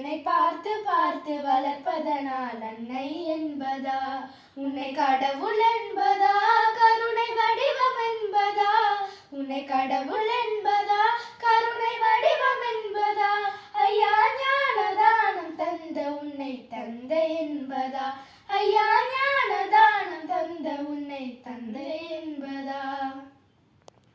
என்னை பார்த்து பார்த்து வளர்ப்பதனால் அன்னை என்பதா? உன்னை கடவுள் என்பதா? கருணை வடிவம் என்பதா? உன்னை கடவுள் என்பதா? கருணை வடிவம் என்பதா? ஐயா ஞானதானம் தந்த உன்னை தந்தை என்பதா? ஐயா ஞானதானம் தந்த உன்னை தந்தை